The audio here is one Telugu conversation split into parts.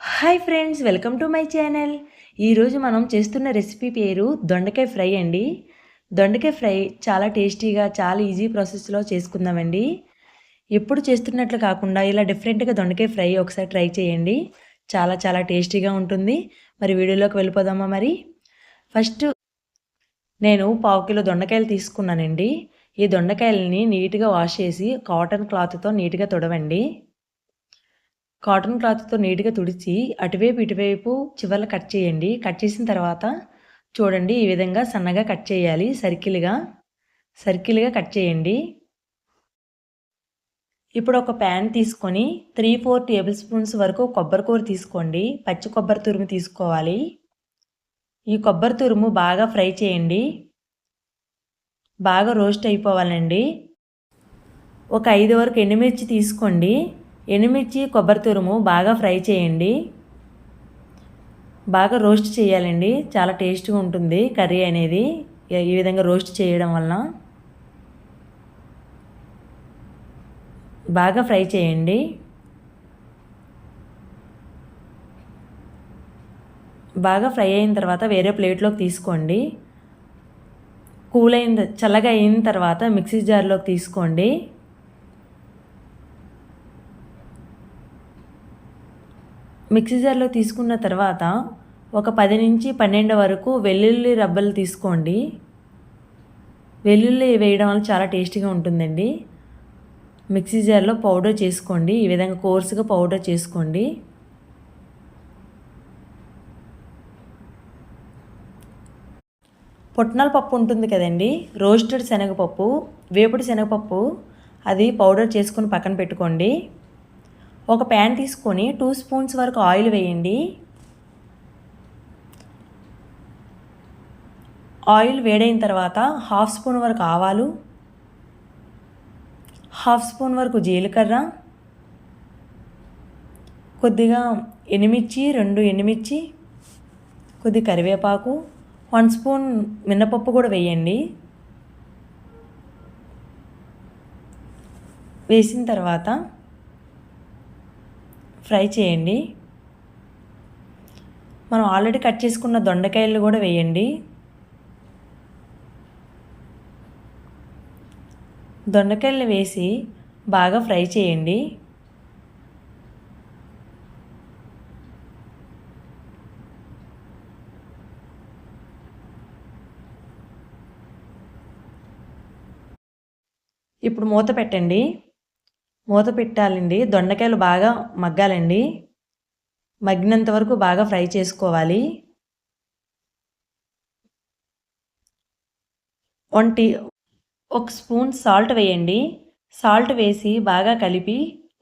Hi friends welcome to my channel ఈరోజు మనం చేస్తున్న రెసిపీ పేరు దొండకాయ ఫ్రై అండి. దొండకాయ ఫ్రై చాలా టేస్టీగా చాలా ఈజీ ప్రాసెస్లో చేసుకుందామండి. ఎప్పుడు చేస్తున్నట్లు కాకుండా ఇలా డిఫరెంట్గా దొండకాయ ఫ్రై ఒకసారి ట్రై చేయండి. చాలా చాలా టేస్టీగా ఉంటుంది. మరి వీడియోలోకి వెళ్ళిపోదామా మరి? ఫస్ట్ నేను పావు కిలో దొండకాయలు తీసుకున్నానండి. ఈ దొండకాయలని నీట్గా వాష్ చేసి కాటన్ క్లాత్తో నీట్గా తొడవండి. కాటన్ క్లాత్తో నీట్గా తుడిచి అటువైపు ఇటువైపు చివర్లు కట్ చేయండి. కట్ చేసిన తర్వాత చూడండి ఈ విధంగా సన్నగా కట్ చేయాలి. సర్కిల్గా సర్కిల్గా కట్ చేయండి. ఇప్పుడు ఒక ప్యాన్ తీసుకొని త్రీ ఫోర్ టేబుల్ స్పూన్స్ వరకు కొబ్బరి కూర తీసుకోండి. పచ్చి కొబ్బరి తురుము తీసుకోవాలి. ఈ కొబ్బరి తురుము బాగా ఫ్రై చేయండి. బాగా రోస్ట్ అయిపోవాలండి. ఒక ఐదు వరకు ఎండుమిర్చి తీసుకోండి. ఎండుమిర్చి కొబ్బరి తురుము బాగా ఫ్రై చేయండి. బాగా రోస్ట్ చేయాలండి. చాలా టేస్ట్గా ఉంటుంది కర్రీ అనేది. ఈ విధంగా రోస్ట్ చేయడం వలన బాగా ఫ్రై చేయండి. బాగా ఫ్రై అయిన తర్వాత వేరే ప్లేట్లోకి తీసుకోండి. కూల్ అయిన చల్లగా అయిన తర్వాత మిక్సీ జార్లోకి తీసుకోండి. మిక్సీ జార్లో తీసుకున్న తర్వాత ఒక పది నుంచి పన్నెండు వరకు వెల్లుల్లి రబ్బలు తీసుకోండి. వెల్లుల్లి వేయడం వల్ల చాలా టేస్టీగా ఉంటుందండి. మిక్సీ జార్లో పౌడర్ చేసుకోండి. ఈ విధంగా కోర్సుగా పౌడర్ చేసుకోండి. పొట్నాల పప్పు ఉంటుంది కదండి. రోస్టెడ్ శనగపప్పు వేపుడు శనగపప్పు అది పౌడర్ చేసుకొని పక్కన పెట్టుకోండి. ఒక ప్యాన్ తీసుకొని టూ స్పూన్స్ వరకు ఆయిల్ వేయండి. ఆయిల్ వేడైన తర్వాత హాఫ్ స్పూన్ వరకు ఆవాలు హాఫ్ స్పూన్ వరకు జీలకర్ర కొద్దిగా ఎనిమిర్చి రెండు ఎండుమిర్చి కొద్ది కరివేపాకు వన్ స్పూన్ మినపప్పు కూడా వేయండి. వేసిన తర్వాత ఫ్రై చేయండి. మనం ఆల్రెడీ కట్ చేసుకున్న దొండకాయలు కూడా వేయండి. దొండకాయలు వేసి బాగా ఫ్రై చేయండి. ఇప్పుడు మూత పెట్టండి. మూత పెట్టాలండి. దొండకాయలు బాగా మగ్గాలండి. మగ్గినంత వరకు బాగా ఫ్రై చేసుకోవాలి. వంటి ఒక స్పూన్ సాల్ట్ వేయండి. సాల్ట్ వేసి బాగా కలిపి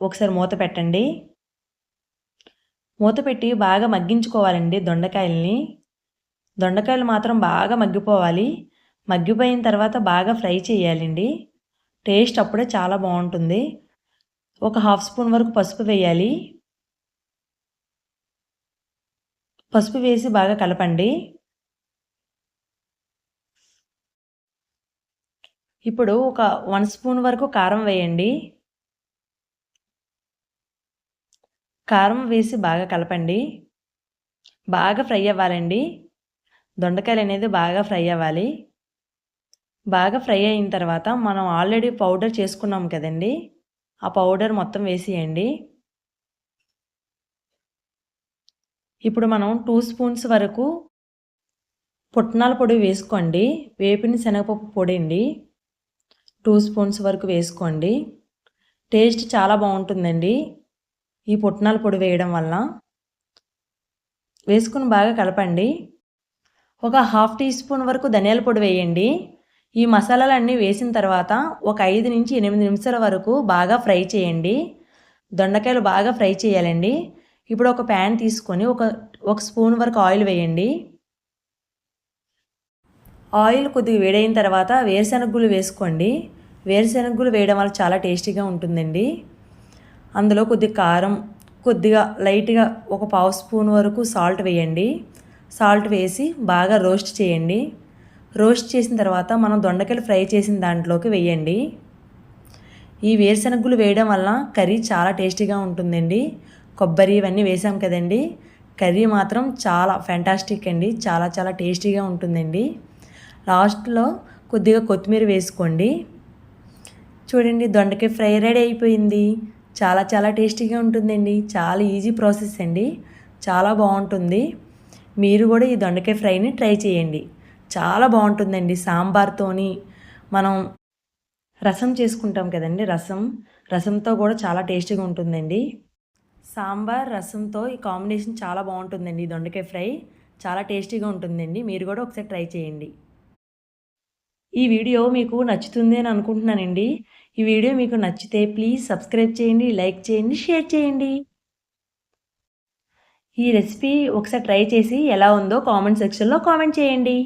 ఒకసారి మూత పెట్టండి. మూత పెట్టి బాగా మగ్గించుకోవాలండి దొండకాయల్ని. దొండకాయలు మాత్రం బాగా మగ్గిపోవాలి. మగ్గిపోయిన తర్వాత బాగా ఫ్రై చేయాలండి. టేస్ట్ అప్పుడే చాలా బాగుంటుంది. ఒక హాఫ్ స్పూన్ వరకు పసుపు వేయాలి. పసుపు వేసి బాగా కలపండి. ఇప్పుడు ఒక వన్ స్పూన్ వరకు కారం వేయండి. కారం వేసి బాగా కలపండి. బాగా ఫ్రై అవ్వాలండి. దొండకాయలు అనేది బాగా ఫ్రై అవ్వాలి. బాగా ఫ్రై అయిన తర్వాత మనం ఆల్రెడీ పౌడర్ చేసుకున్నాం కదండి. ఆ పౌడర్ మొత్తం వేసేయండి. ఇప్పుడు మనం టూ స్పూన్స్ వరకు పుట్నాల పొడి వేసుకోండి. వేపిన శనగపప్పు పొడి అండి టూ స్పూన్స్ వరకు వేసుకోండి. టేస్ట్ చాలా బాగుంటుందండి. ఈ పుట్నాల పొడి వేయడం వల్ల వేసుకుని బాగా కలపండి. ఒక హాఫ్ టీ స్పూన్ వరకు ధనియాల పొడి వేయండి. ఈ మసాలాలన్నీ వేసిన తర్వాత ఒక ఐదు నుంచి ఎనిమిది నిమిషాల వరకు బాగా ఫ్రై చేయండి. దొండకాయలు బాగా ఫ్రై చేయాలండి. ఇప్పుడు ఒక ప్యాన్ తీసుకొని ఒక ఒక స్పూన్ వరకు ఆయిల్ వేయండి. ఆయిల్ కొద్దిగా వేడైన తర్వాత వేరుశనగలు వేసుకోండి. వేరుశనగలు వేయడం వల్ల చాలా టేస్టీగా ఉంటుందండి. అందులో కొద్దిగా కారం కొద్దిగా లైట్గా ఒక పావు స్పూన్ వరకు సాల్ట్ వేయండి. సాల్ట్ వేసి బాగా రోస్ట్ చేయండి. రోస్ట్ చేసిన తర్వాత మనం దొండకాయలు ఫ్రై చేసిన దాంట్లోకి వేయండి. ఈ వేరుశనగులు వేయడం వల్ల కర్రీ చాలా టేస్టీగా ఉంటుందండి. కొబ్బరి ఇవన్నీ వేసాం కదండి. కర్రీ మాత్రం చాలా ఫ్యాంటాస్టిక్ అండి. చాలా చాలా టేస్టీగా ఉంటుందండి. లాస్ట్లో కొద్దిగా కొత్తిమీర వేసుకోండి. చూడండి దొండకాయ ఫ్రై రెడీ అయిపోయింది. చాలా చాలా టేస్టీగా ఉంటుందండి. చాలా ఈజీ ప్రాసెస్ అండి. చాలా బాగుంటుంది. మీరు కూడా ఈ దొండకాయ ఫ్రైని ట్రై చేయండి. చాలా బాగుంటుందండి సాంబార్తోని. మనం రసం చేసుకుంటాం కదండి రసం. రసంతో కూడా చాలా టేస్టీగా ఉంటుందండి. సాంబార్ రసంతో ఈ కాంబినేషన్ చాలా బాగుంటుందండి ఈ దొండకాయ ఫ్రై. చాలా టేస్టీగా ఉంటుందండి. మీరు కూడా ఒకసారి ట్రై చేయండి. ఈ వీడియో మీకు నచ్చుతుంది అని అనుకుంటున్నానండి. ఈ వీడియో మీకు నచ్చితే ప్లీజ్ సబ్స్క్రైబ్ చేయండి లైక్ చేయండి షేర్ చేయండి. ఈ రెసిపీ ఒకసారి ట్రై చేసి ఎలా ఉందో కామెంట్ సెక్షన్లో కామెంట్ చేయండి.